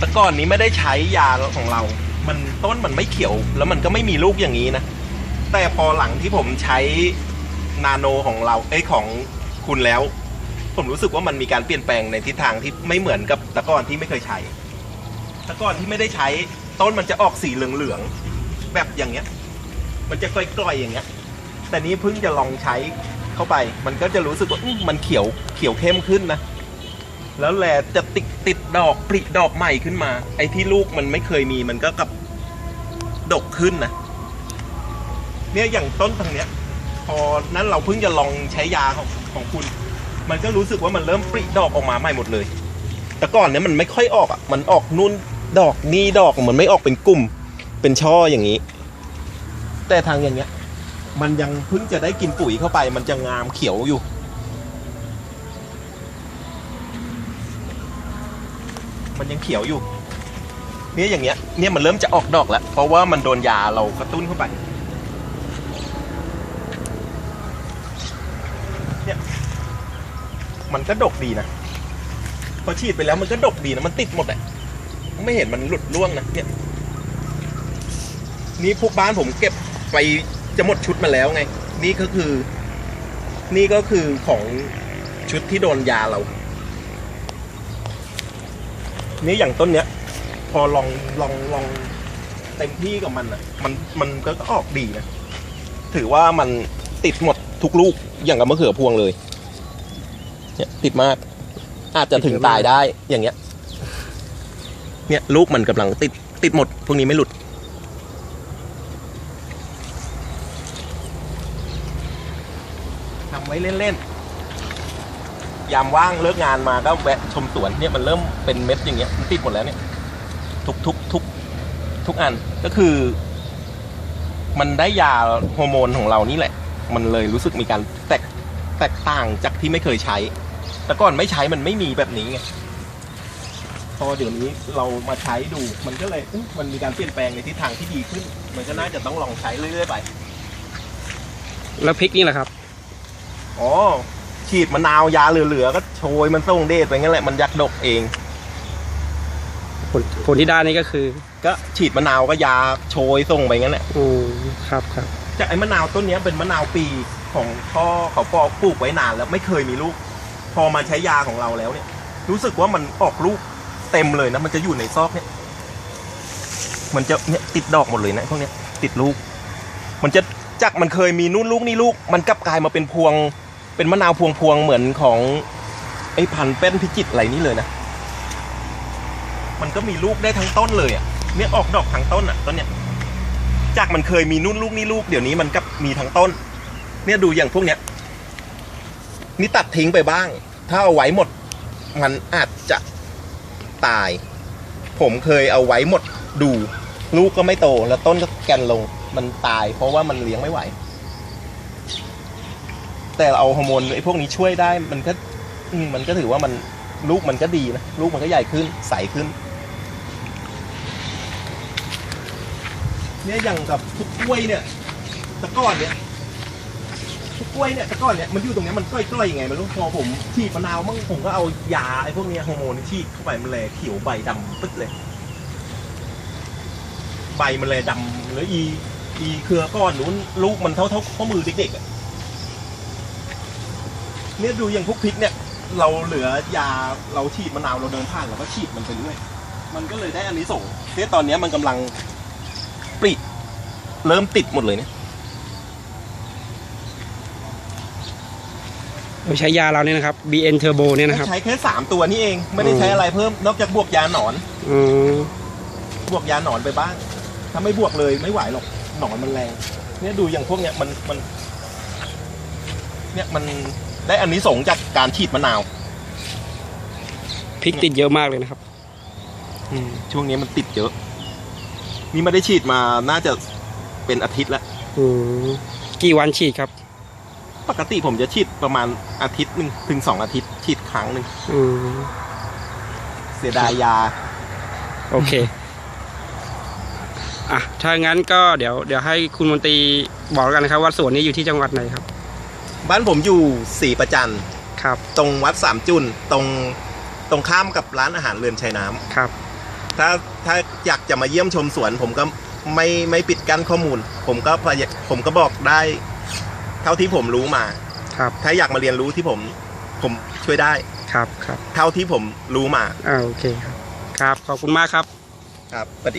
แต่ก่อนนี้ไม่ได้ใช้ยาของเรา มันต้นมันไม่เขียว แล้วมันก็ไม่มีลูกอย่างนี้นะ แต่พอหลังที่ผมใช้นาโนของเราเอ้ยของคุณแล้ว ผมรู้สึกว่ามันมีการเปลี่ยนแปลงในทิศทางที่ไม่เหมือนกับต่ก่อนที่ไม่เคยใช้ต่ก่อนที่ไม่ได้ใช้ต้นมันจะออกสีเหลืองๆแบบอย่างเงี้ย มันจะกล้อยๆอย่างเงี้ย แต่นี้เพิ่งจะลองใช้เข้าไป มันก็จะรู้สึกว่ามันเขียวเขียวเข้มขึ้นนะ แล้วแลจะติดติดดอกปริดอกใหม่ขึ้นมา ไอ้ที่ลูกมันไม่เคยมีมันก็กลับดกขึ้นนะเนี่ยอย่างต้นทางเนี้ย พอนั้นเราเพิ่งจะลองใช้ยาของของคุณ มันก็รู้สึกว่ามันเริ่มปริดอกออกมาใหม่หมดเลย แต่ก่อนเนี้ยมันไม่ค่อยออกอะมันออกนู่นดอกนี่ดอกมันไม่ออกเป็นกลุ่ม เป็นช่ออย่างนี้ แต่ทางอย่างเงี้ย มันยังเพิ่งจะได้กินปุ๋ยเข้าไป มันจะงามเขียวอยู่ มันยังเขียวอยู่ เนี่ยอย่างเงี้ย เนี่ยมันเริ่มจะออกดอกแล้ว เพราะว่ามันโดนยาเรากระตุ้นเข้าไป เนี่ย มันก็ดกดีนะ พอฉีดไปแล้วมันก็ดกดีนะ มันติดหมดอะไม่เห็นมันหลุดร่วงนะ เนี่ย นี่พวกบ้านผมเก็บไปจะหมดชุดมาแล้วไง นี่ก็คือ นี่ก็คือของชุดที่โดนยาเรา นี่อย่างต้นเนี้ย พอลองลองลองเต็มที่กับมันอะ มันมันก็ออกดีนะถือว่ามันติดหมดทุกลูกอย่างกับมะเขือพวงเลย เนี่ยติดมาก อาจจะถึงตายได้อย่างเงี้ย เนี่ยลูกมันกำลังติดติดหมด พวกนี้ไม่หลุด ทำไว้เล่นๆ ยามว่างเลิกงานมาก็แวะชมสวนเนี่ยมันเริ่มเป็นเม็ดอย่างเงี้ยมันติดหมดแล้วเนี่ย ทุกทุกทุกทุกอันก็คือ มันได้ยาฮอร์โมนของเรานี่แหละ มันเลยรู้สึกมีการแตกแตกต่างจากที่ไม่เคยใช้ แต่ก่อนไม่ใช้มันไม่มีแบบนี้ไงพอเดี๋ยวนี้เรามาใช้ดูมันก็เลยอุ๊ยมันมีการเปลี่ยนแปลงในทิศทางที่ดีขึ้น มันก็น่าจะต้องลองใช้เรื่อยๆไป แล้วพริกนี่แหละครับ อ๋อ ฉีดมะนาวยาเหลือๆก็โชยมันส่งเดชไปงั้นแหละมันยักดกเอง ผลผลที่ได้นี่ก็คือก็ฉีดมะนาวก็ยาโชยส่งไปงั้นแหละอืมครับครับ จากไอ้มะนาวต้นเนี้ยเป็นมะนาวปีของพ่อเขาปอกปลูกไว้นานแล้วไม่เคยมีลูก พอมาใช้ยาของเราแล้วเนี่ย รู้สึกว่ามันออกลูกเต็มเลยนะมันจะอยู่ในซอกเนี่ย มันจะเนี่ยติดดอกหมดเลยนะพวกเนี้ยติดลูก มันจะจากมันเคยมีนู่นลูกนี่ลูก มันกลับกลายมาเป็นพวง เป็นมะนาวพวงๆเหมือนของไอ้พันเป็นพิจิตรอะไรนี่เลยนะ มันก็มีลูกได้ทั้งต้นเลยอะ เนี่ยออกดอกทั้งต้นอะต้นเนี้ยจากมันเคยมีนู่นลูกนี่ลูกเดี๋ยวนี้มันก็มีทั้งต้น เนี่ยดูอย่างพวกเนี้ย นี่ตัดทิ้งไปบ้าง ถ้าเอาไว้หมด มันอาจจะตาย ผมเคยเอาไว้หมดดู ลูกก็ไม่โตแล้วต้นก็แกนลง มันตายเพราะว่ามันเลี้ยงไม่ไหว แต่เอาฮอร์โมนไอ้พวกนี้ช่วยได้มันก็มันก็ถือว่ามันลูกมันก็ดีนะลูกมันก็ใหญ่ขึ้นใสขึ้น เนี่ยอย่างกับทุกกล้วยเนี่ยตะก้อนเนี่ยทุกกล้วยเนี่ยตะก้อนเนี่ยมันอยู่ตรงเนี้ยมันกล้อยๆยังไงไม่รู้พอผมฉีดมะนาวมั่งผมก็เอายาไอ้พวกเนี้ยฮอร์โมนฉีดเข้าไปมันเลยเขียวใบดำปึ๊ดเลย ใบมันเลยดำแล้วอี อีเครือก้อนนู้นลูกมันเท่าเท่าข้อมือเด็กๆอะ เนี่ยดูอย่างพวกพริกเนี่ย เราเหลือยาเราฉีดมะนาวเราเดินผ่านเราก็ฉีดมันไปเรื่อยมันก็เลยได้อันนี้ส่งส์เนี่ยตอนเนี้ยมันกำลังปริเริ่มติดหมดเลยเนี่ยโดยใช้ยาเราเนี่ยนะครับ BN Turbo เนี่ยนะครับใช้แค่สามตัวนี่เองไม่ได้ใช้อะไรเพิ่มนอกจากบวกยาหนอน อืมบวกยาหนอนไปบ้าง ถ้าไม่บวกเลยไม่ไหวหรอก หนอนมันแรง เนี่ยดูอย่างพวกเนี้ยมันมัน เนี่ยมัน ได้อันนี้ส่งส์จากการฉีดมะนาว พริกติดเยอะมากเลยนะครับ อืมช่วงนี้มันติดเยอะ นี่ไม่ได้ฉีดมาน่าจะเป็นอาทิตย์แล้วอืมกี่วันฉีดครับ ปกติผมจะฉีดประมาณอาทิตย์หนึ่งถึงสองอาทิตย์ฉีดครั้งหนึ่งอืมเสียดายยา โอเค อะ ถ้างั้นก็เดี๋ยว เดี๋ยวให้คุณมนตรีบอกแล้วกันนะครับ ว่าสวนนี้อยู่ที่จังหวัดไหนครับ บ้านผมอยู่ศรีประจันครับ ตรงวัดสามจุนตรงตรงข้ามกับร้านอาหารเรือนชัยน้ำครับ ถ้าถ้าอยากจะมาเยี่ยมชมสวน ผมก็ไม่ไม่ปิดกั้นข้อมูล ผมก็พยผมก็บอกได้ เท่าที่ผมรู้มา ครับ ถ้าอยากมาเรียนรู้ที่ผม ผมช่วยได้ ครับครับเท่าที่ผมรู้มา อ่าโอเคครับ ครับ ขอบคุณมากครับ ครับสวัสดี